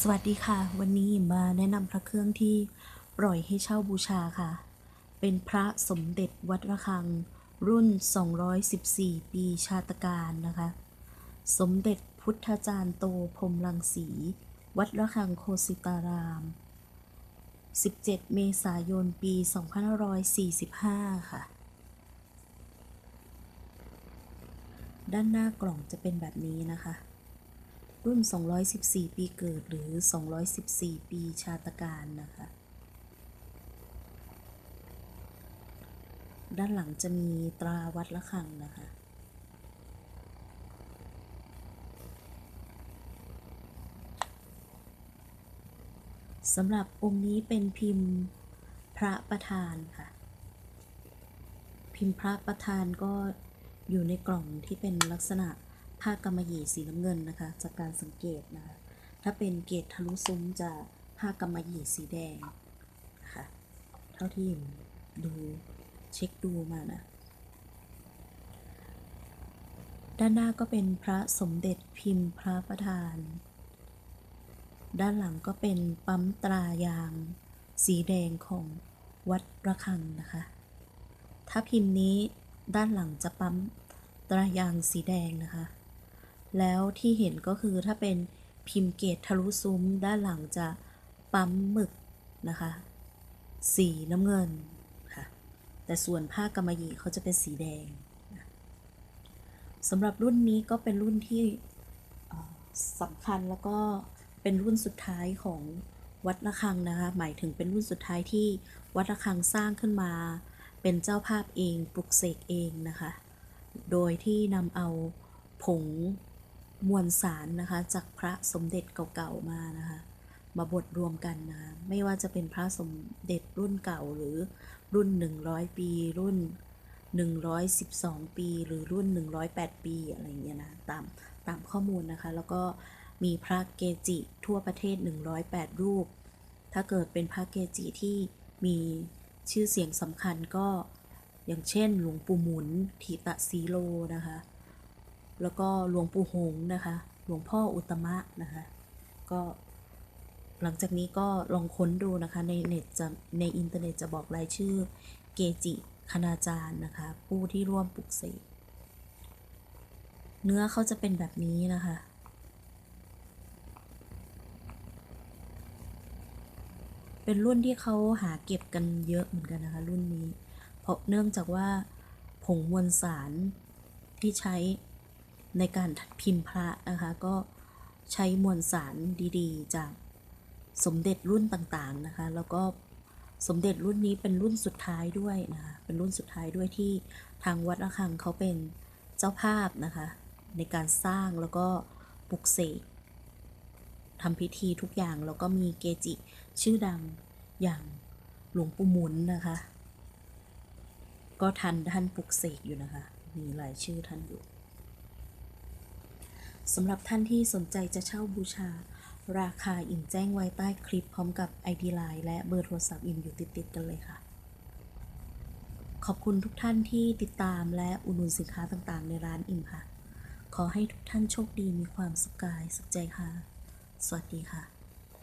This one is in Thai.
สวัสดีค่ะ วันนี้มาแนะนำพระเครื่องที่ปล่อยให้เช่าบูชาค่ะ เป็นพระสมเด็จวัดระฆัง รุ่น 214 ปีชาตการนะคะ สมเด็จพุทธจารย์โตพรมรังสี วัดระฆังโคสิตาราม 17 เมษายนปี 2545 ค่ะ ด้านหน้ากล่องจะเป็นแบบนี้นะคะ รุ่น 214 ปีเกิดหรือ 214 ปีชาตการนะคะ ด้านหลังจะมีตราวัดระฆังนะคะ สำหรับองค์นี้เป็นพิมพ์พระประธานค่ะ พิมพ์พระประธานก็อยู่ในกล่องที่เป็นลักษณะ ผ้ากำมะหยี่สีน้ำเงินนะคะ จากการสังเกตนะคะ ถ้าเป็นเกตทะลุซุ้มจะผ้ากำมะหยี่สีแดงนะคะเท่าที่ดูเช็คดูมานะ ด้านหน้าก็เป็นพระสมเด็จพิมพ์พระประธาน ด้านหลังก็เป็นปั๊มตรายาง สีแดงของวัดระฆังนะคะ ถ้าพิมพ์นี้ด้านหลังจะปั๊มตรายางสีแดงนะคะ แล้วที่เห็นก็คือถ้าเป็นพิมพ์เกตทะลุซุ้มด้านหลังจะปั๊มหมึกนะคะ สีน้ำเงินค่ะ แต่ส่วนผ้ากำมะหยี่เขาจะเป็นสีแดงสำหรับรุ่นนี้ก็เป็นรุ่นที่สำคัญแล้วก็เป็นรุ่นสุดท้ายของวัดระฆังนะคะ หมายถึงเป็นรุ่นสุดท้ายที่วัดระฆังสร้างขึ้นมา เป็นเจ้าภาพเองปลุกเสกเองนะคะ โดยที่นำเอาผง มวลสารนะคะจากพระสมเด็จเก่าๆมานะคะมาบดรวมกันนะคะไม่ว่าจะเป็นพระสมเด็จรุ่นเก่าหรือรุ่น 100 ปี รุ่น 112 ปี หรือรุ่น 108 ปีอะไรอย่างเงี้ยนะตามตามข้อมูลนะคะ แล้วก็มีพระเกจิทั่วประเทศ 108 รูป ถ้าเกิดเป็นพระเกจิที่มีชื่อเสียงสำคัญก็อย่างเช่นหลวงปู่หมุนทีตะสีโลนะคะ แล้วก็หลวงปู่หงนะคะ หลวงพ่ออุตมะนะคะ ก็หลังจากนี้ก็ลองค้นดูนะคะ ในเน็ตจะในอินเทอร์เน็ตจะบอกรายชื่อเกจิคณาจารย์นะคะ ผู้ที่ร่วมปลุกเสกเนื้อเขาจะเป็นแบบนี้นะคะ เป็นรุ่นที่เขาหาเก็บกันเยอะเหมือนกันนะคะ รุ่นนี้ เพราะเนื่องจากว่าผงมวลสารที่ใช้ ในการพิมพ์พระนะคะก็ใช้มวลสารดีๆ จากสมเด็จรุ่นต่างๆนะคะแล้วก็สมเด็จรุ่นนี้เป็นรุ่นสุดท้ายด้วยนะคะเป็นรุ่นสุดท้ายด้วยที่ทางวัดระฆังเขาเป็นเจ้าภาพนะคะในการสร้างแล้วก็ปลุกเสกทำพิธีทุกอย่างแล้วก็มีเกจิชื่อดังอย่างหลวงปู่หมุนนะคะ ก็ทันท่านปลุกเสกอยู่นะคะ มีรายชื่อท่านอยู่ สำหรับท่านที่สนใจจะเช่าบูชา ราคาอิ่มแจ้งไว้ใต้คลิปพร้อมกับ ID Line และเบอร์โทรศัพท์อิ่มอยู่ติดๆกันเลยค่ะ ขอบคุณทุกท่านที่ติดตามและอุดหนุนสินค้าต่างๆ ในร้านอิ่มค่ะ ขอให้ทุกท่านโชคดีมีความสุขกายสุขใจค่ะ สวัสดีค่ะ